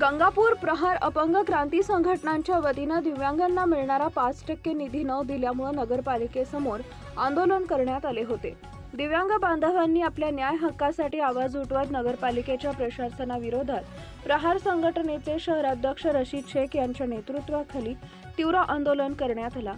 गंगापूर प्रहार अपंग क्रांती संघटनांच्या वतीनं दिव्यांगांना मिळणारा पाच टक्के निधी न दिल्यामुळे नगरपालिकेसमोर आंदोलन करण्यात आले होते. दिव्यांग बांधवांनी आपल्या न्याय हक्कासाठी आवाज उठवत नगरपालिकेच्या प्रशासनाविरोधात प्रहार संघटनेचे शहराध्यक्ष रशीद शेख यांच्या नेतृत्वाखाली तीव्र आंदोलन करण्यात आला.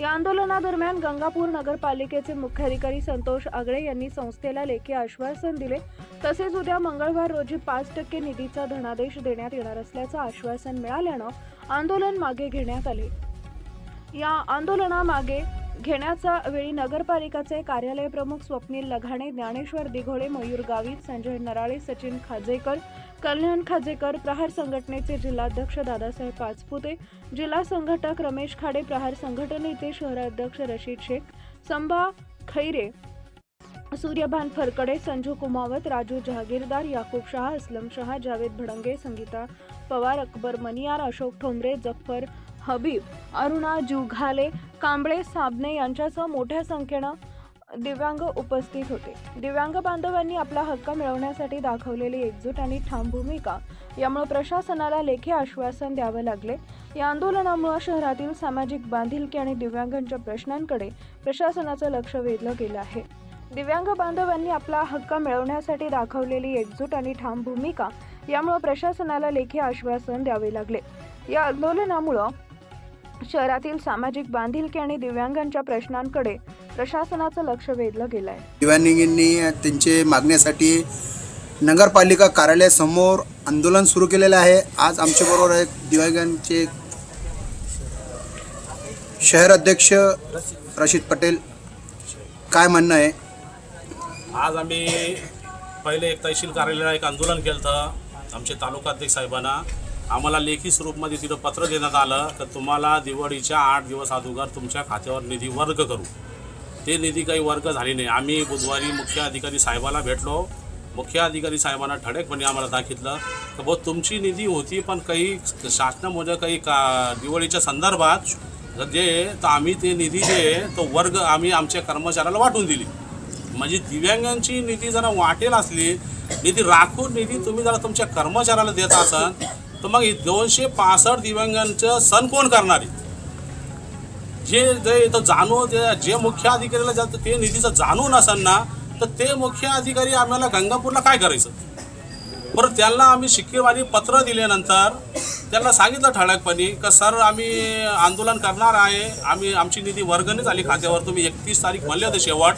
या आंदोलनादरम्यान गंगापूर नगरपालिकेचे मुख्याधिकारी संतोष आगळे यांनी संस्थेला लेखी आश्वासन दिले. तसेच उद्या मंगळवार रोजी पाच टक्के निधीचा धनादेश देण्यात येणार असल्याचं आश्वासन मिळाल्यानं आंदोलन मागे घेण्यात आले. या आंदोलनामागे घेण्याचा वेळी नगरपालिकाचे कार्यालय प्रमुख स्वप्नील लघाणे ज्ञानेश्वर दिघोळे मयूर गावित संजय नराळे सचिन खाजेकर कल्याण खाजेकर प्रहार संघटनेचे जिल्हाध्यक्ष दादासाहेब पाचपुते जिल्हा संघटक रमेश खाडे प्रहार संघटनेचे शहराध्यक्ष रशीद शेख संभा खैरे सूर्यभान फरकडे संजू कुमावत राजू जहागीरदार याकूब शहा असलम शहा जावेद भडंगे संगीता पवार अकबर मनियार अशोक ठोंबरे जफर हबीब अरुणा जुघाले कांबळे साबणे यांच्यासह मोठ्या संख्येनं दिव्यांग उपस्थित होते. दिव्यांग बांधवांनी आपला हक्क मिळवण्यासाठी दाखवलेली एकजूट आणि ठाम भूमिका. यामुळे प्रशासनाला लेखी आश्वासन द्यावं लागले. या आंदोलनामुळे शहरातील सामाजिक बांधिलकी आणि दिव्यांगांच्या प्रश्नांकडे प्रशासनाचं लक्ष वेधलं गेलं आहे. दिव्यांग बांधवांनी आपला हक्क मिळवण्यासाठी दाखवलेली एकजूट आणि ठाम भूमिका यामुळे प्रशासनाला लेखी आश्वासन द्यावे लागले. या आंदोलनामुळं शहरातील सामाजिक बांधिलकी आणि दिव्यांगांच्या प्रश्नांकडे प्रशासनाचं लक्ष वेधलं गेलं आहे दिव्यांगांनी त्यांचे मागण्यासाठी नगरपालिका कार्यालयासमोर आंदोलन सुरू केलेलं आहे. आज आमच्याबरोबर आहेत दिव्यांगांचे शहर अध्यक्ष रशीद पटेल. काय म्हणणं आहे? आज आम्ही पहिले एक तहसील कार्यालयाला एक आंदोलन केलं होतं. आमचे तालुकाध्यक्ष साहेबांना. आम्हाला लेखी स्वरूपमध्ये तिथं पत्र देण्यात आलं तर तुम्हाला दिवाळीच्या आठ दिवस अगोदर तुमच्या खात्यावर निधी वर्ग करू. ते निधी काही वर्ग झाली नाही. आम्ही बुधवारी मुख्य अधिकारी साहेबाला भेटलो. मुख्य अधिकारी साहेबांना ठळकपणे आम्हाला दाखितलं तर बहुत तुमची निधी होती पण काही शासनामध्ये काही का दिवाळीच्या संदर्भात जे तर आम्ही ते निधी जे तो वर्ग आम्ही आमच्या कर्मचाऱ्याला वाटून दिली. म्हणजे दिव्यांगांची निधी जरा वाटेल असली निधी राखून निधी तुम्ही जरा तुमच्या कर्मचाऱ्याला देत असाल तर मग दोनशे पासष्ट दिव्यांगांचं सण कोण करणार आहे? जे जे इथं जाणू जे जे मुख्य अधिकारीला जातं ते निधीचं जाणून असेल ना तर ते मुख्य अधिकारी आम्हाला गंगापूरला काय करायचं? बरं त्यांना आम्ही शिक्केवारी पत्र दिल्यानंतर त्यांना सांगितलं ठळकपणे का सर आम्ही आंदोलन करणार आहे. आम्ही आमची निधी वर्गणीच आली खात्यावर. तुम्ही एकतीस तारीख म्हणले होते शेवट.